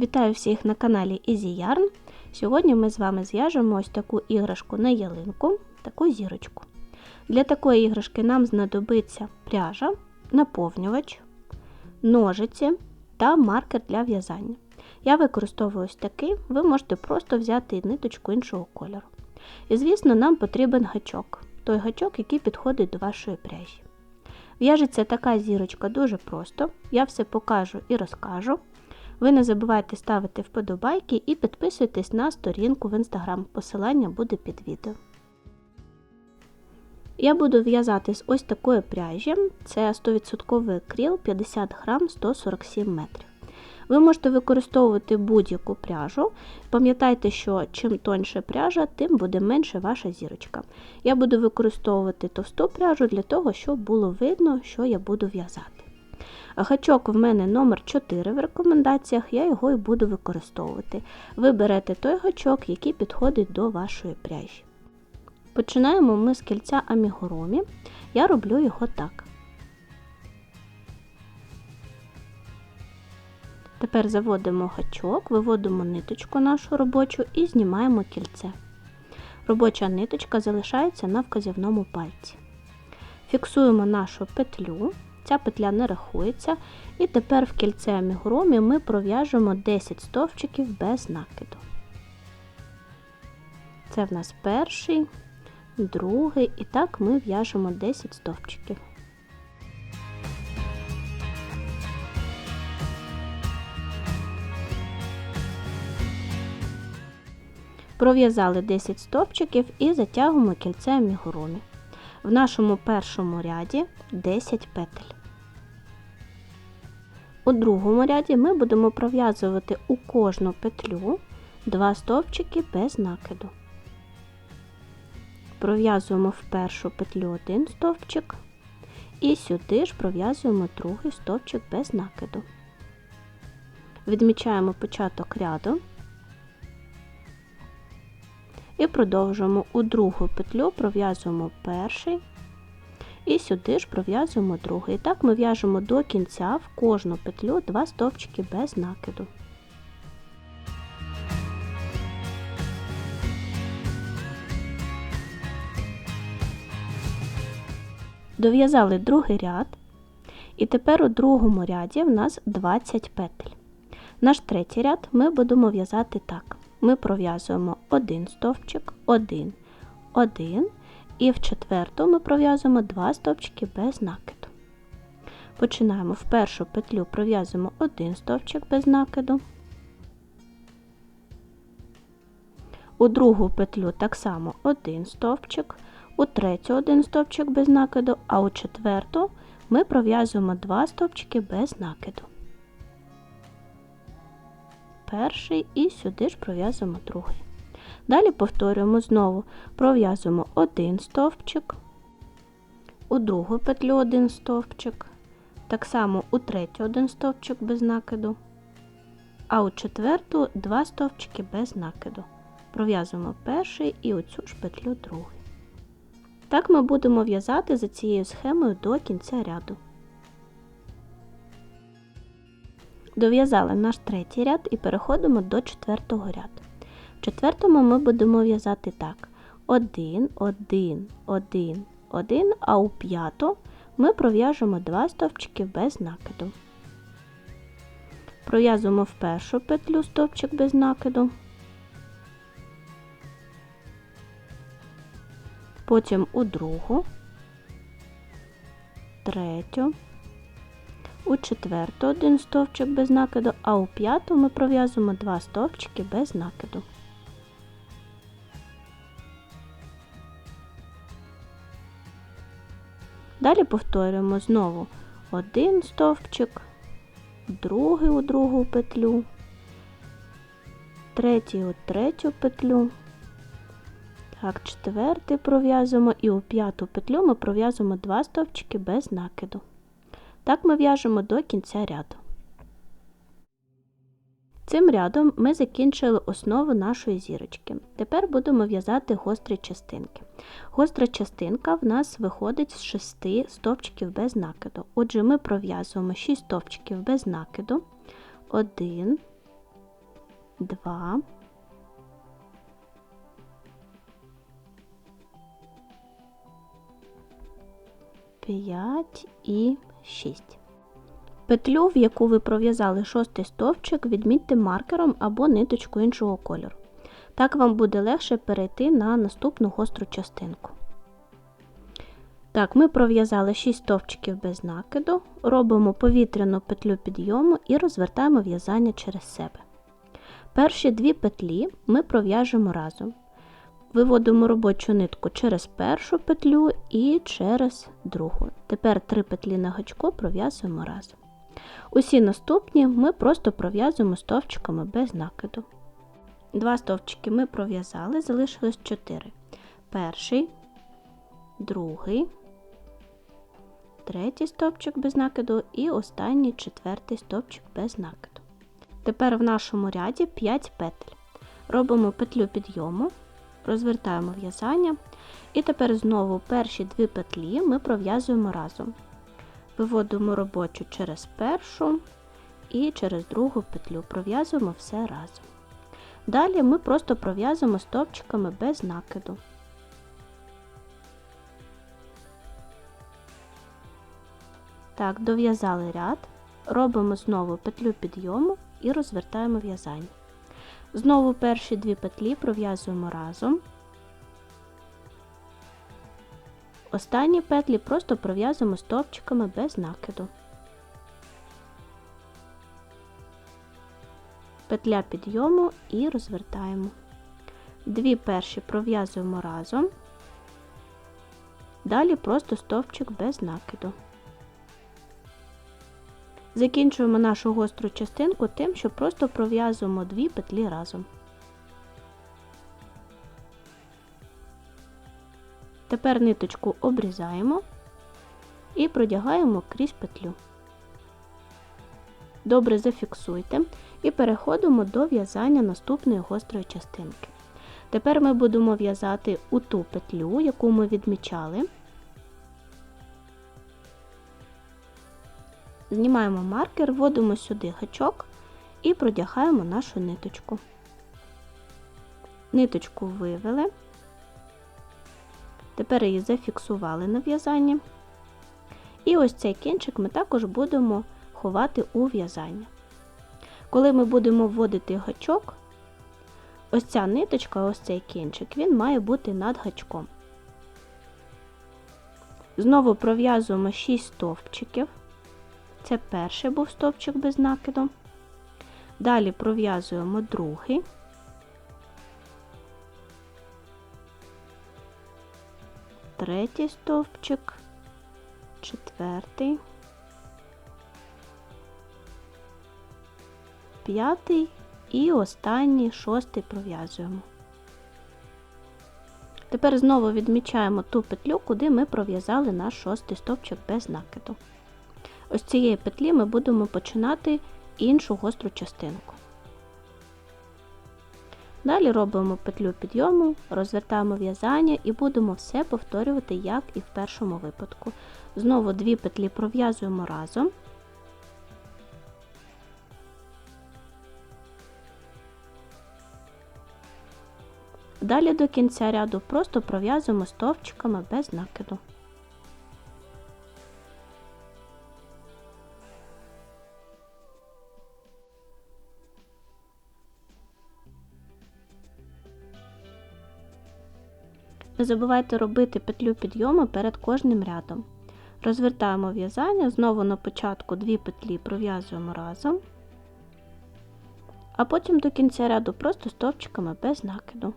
Вітаю всіх на каналі Easy Yarn. Сьогодні ми з вами зв'яжемо ось таку іграшку на ялинку, таку зірочку. Для такої іграшки нам знадобиться пряжа, наповнювач, ножиці та маркер для в'язання. Я використовую ось такий, ви можете просто взяти ниточку іншого кольору. І, звісно, нам потрібен гачок, той гачок, який підходить до вашої пряжі. В'яжеться така зірочка дуже просто, я все покажу і розкажу. Ви не забувайте ставити вподобайки і підписуйтесь на сторінку в інстаграм. Посилання буде під відео. Я буду в'язати з ось такої пряжі. Це 100% кріл 50 грам 147 метрів. Ви можете використовувати будь-яку пряжу. Пам'ятайте, що чим тоньше пряжа, тим буде менше ваша зірочка. Я буду використовувати товсту пряжу для того, щоб було видно, що я буду в'язати. Гачок в мене номер 4 в рекомендаціях, я його і буду використовувати. Ви берете той гачок, який підходить до вашої пряжі. Починаємо ми з кільця амігуромі. Я роблю його так. Тепер заводимо гачок, виводимо ниточку нашу робочу і знімаємо кільце. Робоча ниточка залишається на вказівному пальці. Фіксуємо нашу петлю, ця петля не рахується, і тепер в кільце амігуромі ми пров'яжемо 10 стовпчиків без накиду. Це в нас перший, другий, і так ми в'яжемо 10 стовпчиків. Пров'язали 10 стовпчиків і затягуємо кільце амігуромі. В нашому першому ряді 10 петель. У другому ряді ми будемо пров'язувати у кожну петлю 2 стовпчики без накиду. Пров'язуємо в першу петлю один стовпчик і сюди ж пров'язуємо другий стовпчик без накиду. Відмічаємо початок ряду і продовжуємо у другу петлю пров'язуємо перший і сюди ж пров'язуємо другий. І так ми в'яжемо до кінця в кожну петлю 2 стовпчики без накиду. Дов'язали другий ряд, і тепер у другому ряді в нас 20 петель. Наш третій ряд ми будемо в'язати так. Ми пров'язуємо один стовпчик, один, один, і в четверту ми пров'язуємо 2 стовпчики без накиду. Починаємо в першу петлю пров'язуємо один стовпчик без накиду. У другу петлю так само один стовпчик, у третю один стовпчик без накиду, а у четверту ми пров'язуємо 2 стовпчики без накиду. Перший і сюди ж пров'язуємо другий. Далі повторюємо знову, пров'язуємо один стовпчик, у другу петлю один стовпчик, так само у третю один стовпчик без накиду, а у четверту два стовпчики без накиду. Пров'язуємо перший і оцю ж петлю другий. Так ми будемо в'язати за цією схемою до кінця ряду. Дов'язали наш третій ряд і переходимо до четвертого ряду. В четвертому ми будемо в'язати так: 1, 1, 1, 1, а у п'яту ми пров'яжемо 2 стовпчики без накиду. Пров'язуємо в першу петлю стовпчик без накиду, потім у другу, третю, у четверту один стовпчик без накиду, а у п'яту ми пров'язуємо 2 стовпчики без накиду. Далі повторюємо знову один стовпчик, другий у другу петлю, третій у третю петлю. Так, четвертий пров'язуємо і у п'яту петлю ми пров'язуємо два стовпчики без накиду. Так ми в'яжемо до кінця ряду. Цим рядом ми закінчили основу нашої зірочки. Тепер будемо в'язати гострі частинки. Гостра частинка в нас виходить з 6 стовпчиків без накиду. Отже, ми пров'язуємо 6 стовпчиків без накиду. 1, два, п'ять і шість. Петлю, в яку ви пров'язали шостий стовпчик, відмітьте маркером або ниточку іншого кольору. Так вам буде легше перейти на наступну гостру частинку. Так, ми пров'язали 6 стовпчиків без накиду, робимо повітряну петлю підйому і розвертаємо в'язання через себе. Перші дві петлі ми пров'яжемо разом. Виводимо робочу нитку через першу петлю і через другу. Тепер три петлі на гачку пров'язуємо разом. Усі наступні ми просто пров'язуємо стовпчиками без накиду. Два стовпчики ми пров'язали, залишилось 4. Перший, другий, третій стовпчик без накиду і останній четвертий стовпчик без накиду. Тепер в нашому ряді 5 петель. Робимо петлю підйому, розвертаємо в'язання, і тепер знову перші дві петлі ми пров'язуємо разом. Виводимо робочу через першу і через другу петлю, пров'язуємо все разом. Далі ми просто пров'язуємо стовпчиками без накиду. Так, дов'язали ряд, робимо знову петлю підйому і розвертаємо в'язання. Знову перші дві петлі пров'язуємо разом. Останні петлі просто пров'язуємо стовпчиками без накиду. Петля підйому і розвертаємо. Дві перші пров'язуємо разом, далі просто стовпчик без накиду. Закінчуємо нашу гостру частинку тим, що просто пров'язуємо дві петлі разом. Тепер ниточку обрізаємо і продягаємо крізь петлю. Добре зафіксуйте і переходимо до в'язання наступної гострої частинки. Тепер ми будемо в'язати у ту петлю, яку ми відмічали. Знімаємо маркер, вводимо сюди гачок і продягаємо нашу ниточку. Ниточку вивели. Тепер її зафіксували на в'язанні. І ось цей кінчик ми також будемо ховати у в'язання. Коли ми будемо вводити гачок, ось ця ниточка, ось цей кінчик, він має бути над гачком. Знову пров'язуємо 6 стовпчиків. Це перший був стовпчик без накиду. Далі пров'язуємо другий. Третій стовпчик, четвертий, п'ятий і останній шостий пров'язуємо. Тепер знову відмічаємо ту петлю, куди ми пров'язали наш шостий стовпчик без накиду. Ось цієї петлі ми будемо починати іншу гостру частинку. Далі робимо петлю підйому, розвертаємо в'язання і будемо все повторювати, як і в першому випадку. Знову дві петлі пров'язуємо разом. Далі до кінця ряду просто пров'язуємо стовпчиками без накиду. Не забувайте робити петлю підйому перед кожним рядом. Розвертаємо в'язання, знову на початку дві петлі пров'язуємо разом, а потім до кінця ряду просто стовпчиками без накиду.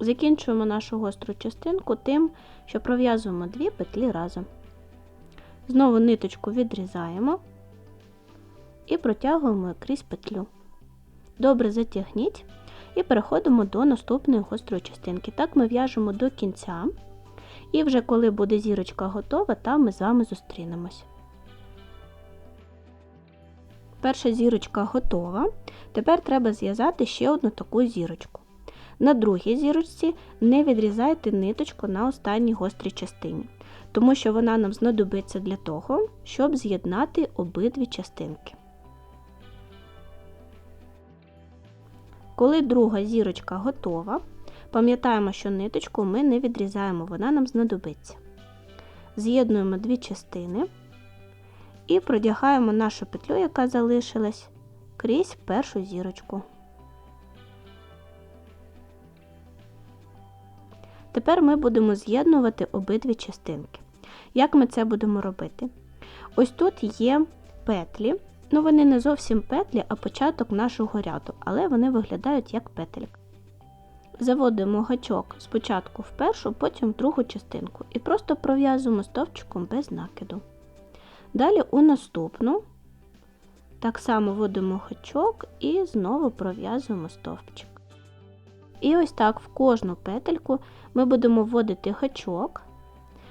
Закінчуємо нашу гостру частинку тим, що пров'язуємо дві петлі разом. Знову ниточку відрізаємо і протягуємо крізь петлю. Добре затягніть І переходимо до наступної гострої частинки. Так ми в'яжемо до кінця. І вже коли буде зірочка готова, там ми з вами зустрінемось. Перша зірочка готова. Тепер треба зв'язати ще одну таку зірочку. На другій зірочці не відрізайте ниточку на останній гострій частині, тому що вона нам знадобиться для того, щоб з'єднати обидві частинки. Коли друга зірочка готова, пам'ятаємо, що ниточку ми не відрізаємо, вона нам знадобиться. З'єднуємо дві частини і продягаємо нашу петлю, яка залишилась, крізь першу зірочку. Тепер ми будемо з'єднувати обидві частинки. Як ми це будемо робити? Ось тут є петлі, ну вони не зовсім петлі, а початок нашого ряду, але вони виглядають як петелька. Заводимо гачок спочатку в першу, потім в другу частинку і просто пров'язуємо стовпчиком без накиду. Далі у наступну так само вводимо гачок і знову пров'язуємо стовпчик. І ось так в кожну петельку ми будемо вводити гачок.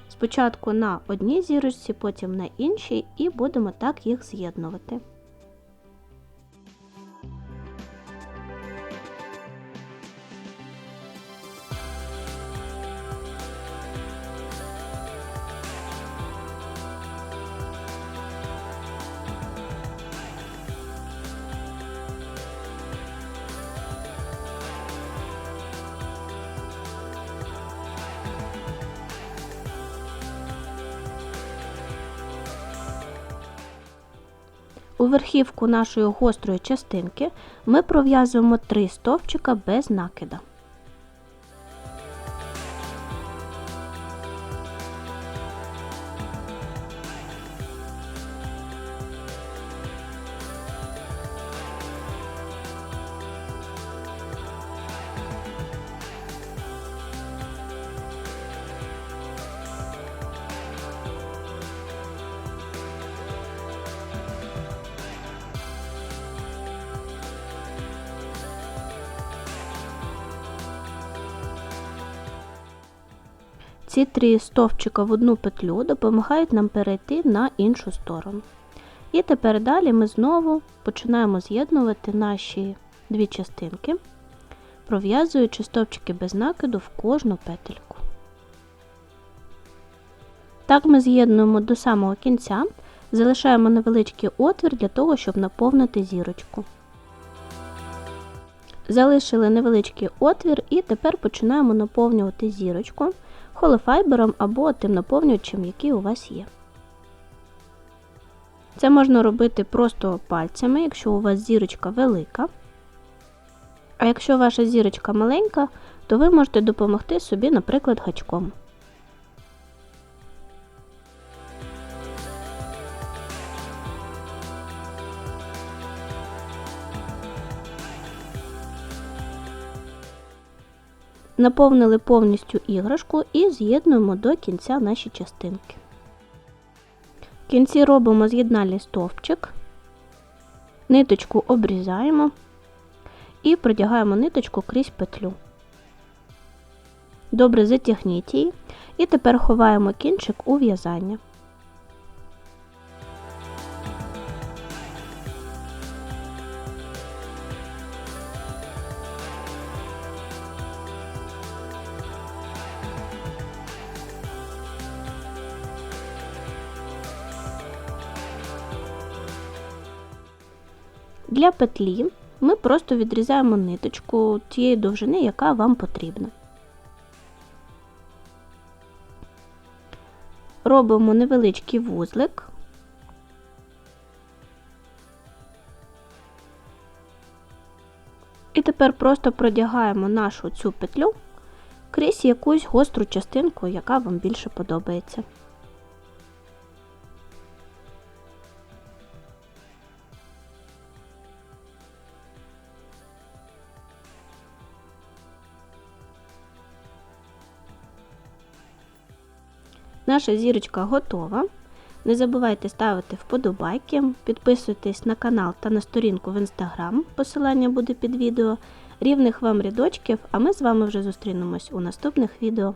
Спочатку на одній зірочці, потім на іншій, і будемо так їх з'єднувати. У верхівку нашої гострої частинки ми пров'язуємо 3 стовпчика без накида. Ці три стовпчика в одну петлю допомагають нам перейти на іншу сторону. І тепер далі ми знову починаємо з'єднувати наші дві частинки, пров'язуючи стовпчики без накиду в кожну петельку. Так ми з'єднуємо до самого кінця, залишаємо невеличкий отвір для того, щоб наповнити зірочку. Залишили невеличкий отвір і тепер починаємо наповнювати зірочку холофайбером або тим наповнювачем, який у вас є. Це можна робити просто пальцями, якщо у вас зірочка велика. А якщо ваша зірочка маленька, то ви можете допомогти собі, наприклад, гачком. Наповнили повністю іграшку і з'єднуємо до кінця наші частинки. В кінці робимо з'єднальний стовпчик, ниточку обрізаємо і продягаємо ниточку крізь петлю. Добре затягніть її і тепер ховаємо кінчик у в'язання. Для петлі ми просто відрізаємо ниточку тієї довжини, яка вам потрібна. Робимо невеличкий вузлик. І тепер просто продягаємо нашу цю петлю крізь якусь гостру частинку, яка вам більше подобається. Наша зірочка готова. Не забувайте ставити вподобайки, підписуйтесь на канал та на сторінку в інстаграм, посилання буде під відео. рівних вам рядочків, а ми з вами вже зустрінемось у наступних відео.